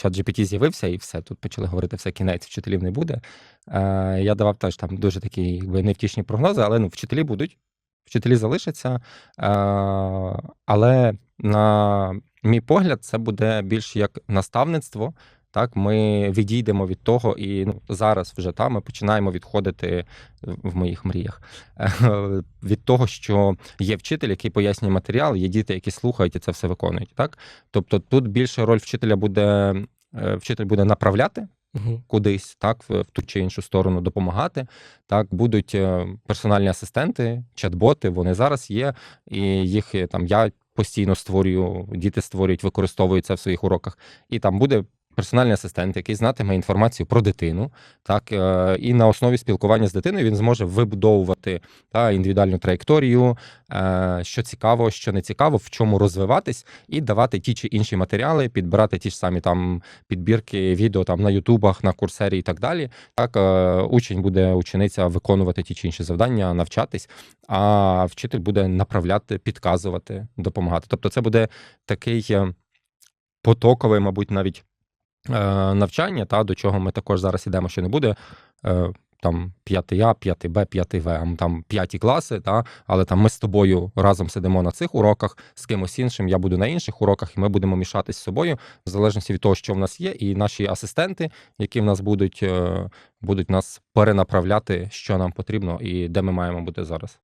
чат GPT з'явився, і все, тут почали говорити, все, кінець, вчителів не буде. Е, я давав теж там дуже такі якби, невтішні прогнози, але ну, вчителі будуть, вчителі залишаться. Е, але, на мій погляд, це буде більш як наставництво. Так, ми відійдемо від того, і ну, зараз вже та, ми починаємо відходити в моїх мріях від того, що є вчитель, який пояснює матеріал, є діти, які слухають і це все виконують. Так? Тобто тут більше роль вчителя буде, е, вчитель буде направляти Угу. кудись, так, в, в ту чи іншу сторону допомагати. Так, будуть е, персональні асистенти, чат-боти, вони зараз є, і їх е, там я постійно створюю, діти створюють, використовують це в своїх уроках. І там буде персональний асистент, який знатиме інформацію про дитину, так, е, і на основі спілкування з дитиною він зможе вибудовувати та, індивідуальну траєкторію, е, що цікаво, що не цікаво, в чому розвиватись, і давати ті чи інші матеріали, підбирати ті ж самі там підбірки відео там на Ютубах, на курсері і так далі. Так, е, учень буде учениця виконувати ті чи інші завдання, навчатись, а вчитель буде направляти, підказувати, допомагати. Тобто, це буде такий потоковий, мабуть, навіть навчання, та до чого ми також зараз ідемо, що не буде. Е, там 5 А, 5 Б, 5 В, а там п'яті класи, та, але там ми з тобою разом сидимо на цих уроках, з кимось іншим, я буду на інших уроках, і ми будемо мішатись з собою, в залежності від того, що в нас є, і наші асистенти, які в нас будуть, е, будуть нас перенаправляти, що нам потрібно і де ми маємо бути зараз.